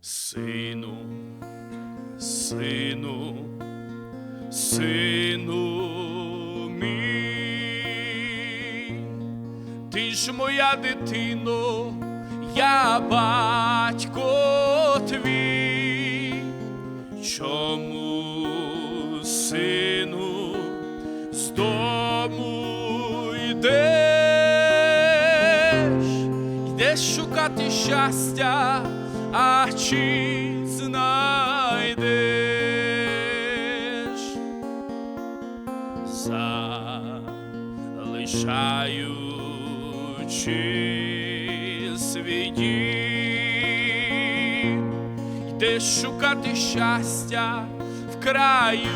Сину, сину, сину мій, ти ж моя дитино, я батько твій, чому сину йдеш шукати щастя, а чи знайдеш? залишаючи свій йдеш шукати щастя в краю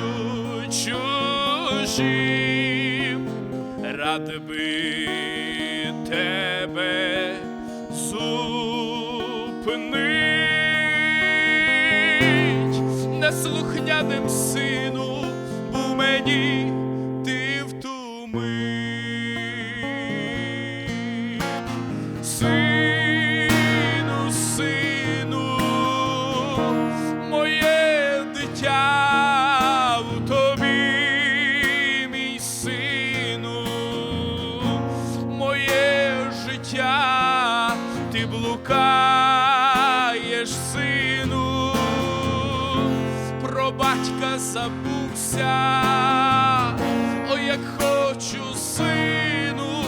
чужим, рад би тебе зупинить, неслухняним сину, був мені ти втумив. Сину, сину, моє дитя в тобі, мій сину, моє життя, ти блукаєш, батька забувся, о, як хочу, сину,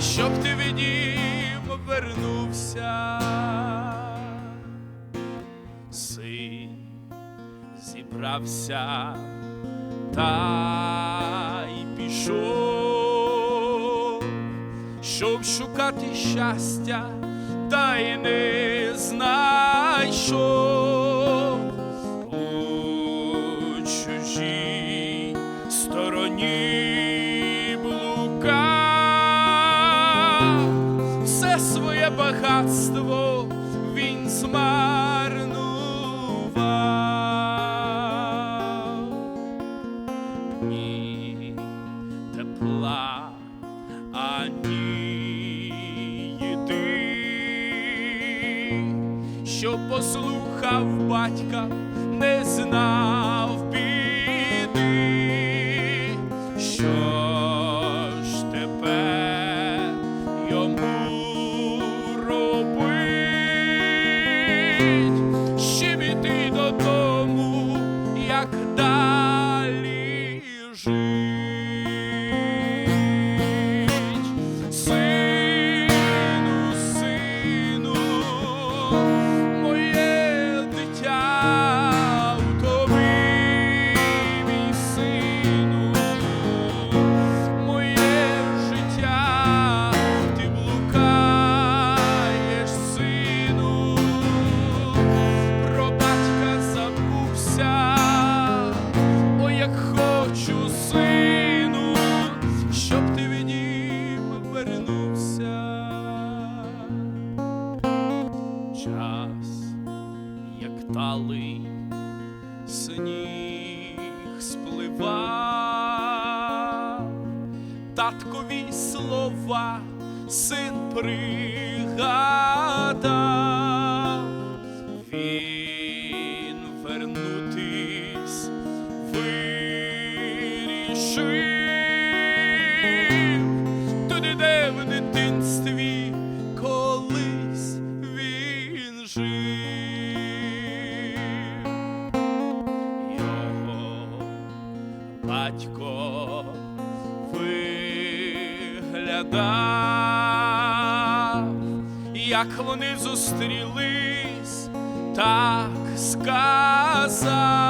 щоб ти від нім вернувся. Син зібрався та й пішов, щоб шукати щастя, та й не знайшов багатство він змарнував. Ні тепла, ані їди, що послухав батька, не знав Час, як талий сніг спливав, таткові слова син пригадав, батько виглядав, як вони зустрілись, так сказав,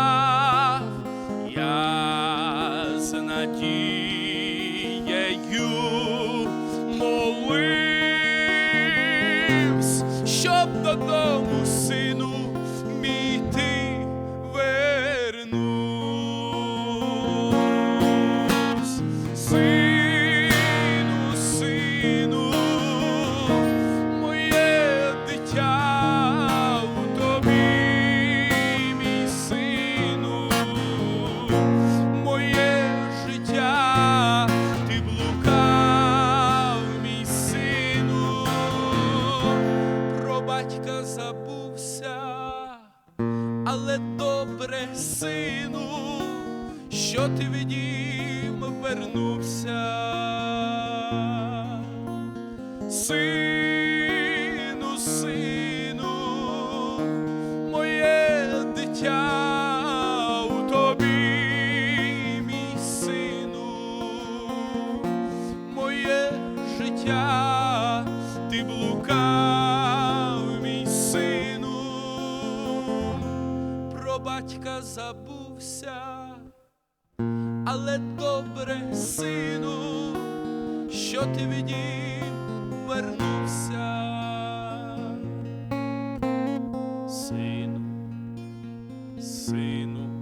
добре, сину, що ти відім вернувся. Сину, сину, моє дитя у тобі, мій сину, моє життя ти блукав, батька забувся, але добре, сину, що ти відім вернувся. Сину, сину, сину